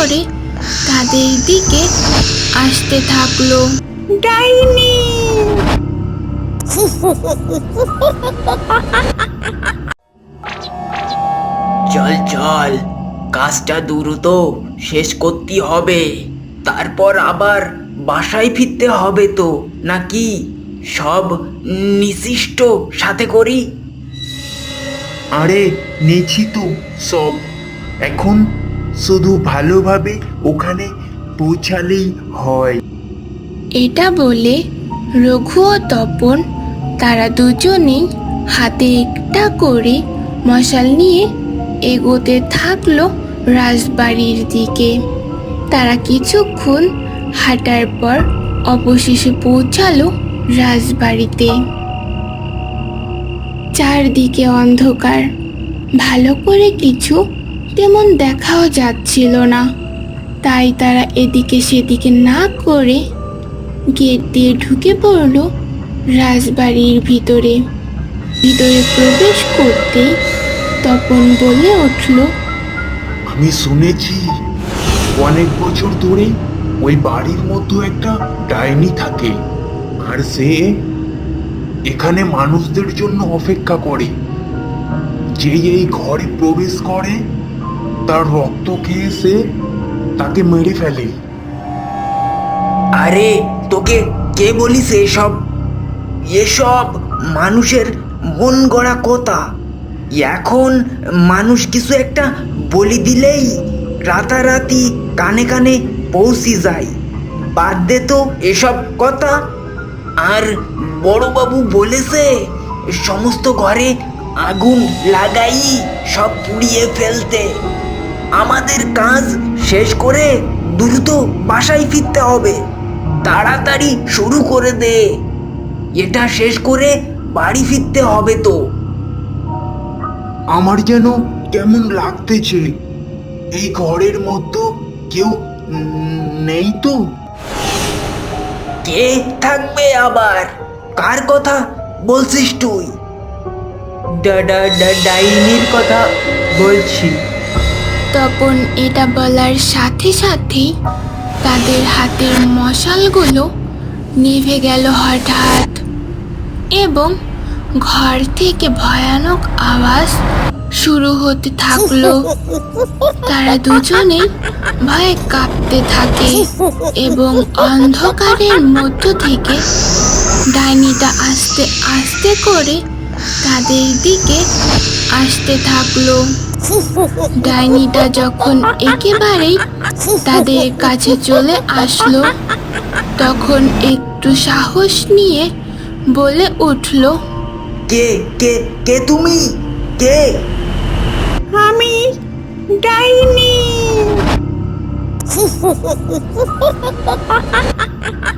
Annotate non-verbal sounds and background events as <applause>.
করে তাদের দিকে আসতে থাকল। ডাইনি! চল চল কাজটা দ্রুত শেষ করতে হবে। তারপর আবার বাসায় ফিরতে হবে তো নাকি সব নিশিষ্ট সাথে করি? আরে নেছি তো সব। এখন শুধু ভালোভাবে ওখানে পৌঁছালেই হয়। এটা বলে রঘু ও তপন তারা দুজনেই হাতে একটা করে মশাল নিয়ে এগোতে থাকল রাজবাড়ির দিকে। তারা কিছুক্ষণ হাঁটার পর অবশেষে পৌঁছালো রাজবাড়িতে। চারদিকে অন্ধকার। ভালো করে কিছু তেমন দেখাও যাচ্ছিল না। তাই তারা এদিকে সেদিকে না করে গেট দিয়ে ঢুকে পড়ল রাজবাড়ির ভিতরে। ভিতরে প্রবেশ করতে তপন বলে উঠল, আমি শুনেছি অনেক বছর ধরে ওই বাড়ির মধ্যে একটা ডাইনি থাকে আর সে এখানে মানুষদের জন্য অপেক্ষা করে। যে এই ঘরে প্রবেশ করে তার রক্ত খেয়ে সে? তাকে মেরে ফেলে। আরে, তোকে কে বলিস এসব? এসব মানুষের মন গড়া কথা। এখন মানুষ কিছু একটা বলি দিলেই রাতারাতি কানে কানে পৌঁছে যায়। বাদ দে তো এসব কথা। আর বড়বাবু বলেছে, সমস্ত ঘরে আগুন লাগাই সব পুড়িয়ে ফেলতে। আমাদের কাজ শেষ করে দ্রুত বাসায় ফিরতে হবে। তাড়াতাড়ি শুরু করে দে। এটা শেষ করে বাড়ি ফিরতে হবে তো। আমার যেন কেমন লাগতেছে। এই ঘরের মধ্যে কেউ নেই তো? কে থাকবে আবার? কার কথা বলছিস তুই? ডা- ডা- ডা- ডাইনির কথা বলছি। তপন এটা বলার সাথে সাথেই তাদের হাতের মশালগুলো নিভে গেল হঠাৎ এবং ঘর থেকে ভয়ানক আওয়াজ শুরু হতে থাকল। তারা দুজনেই ভয়ে কাঁপতে থাকে এবং অন্ধকারের মধ্য থেকে ডাইনিটা আস্তে আস্তে করে তাদের দিকে আসতে থাকল। ডাইনিটা যখন একেবারেই তাদের কাছে চলে আসলো তখন একটু সাহস নিয়ে বলে উঠল কে কে কে তুমি? কে? আমি ডাইনি। <laughs>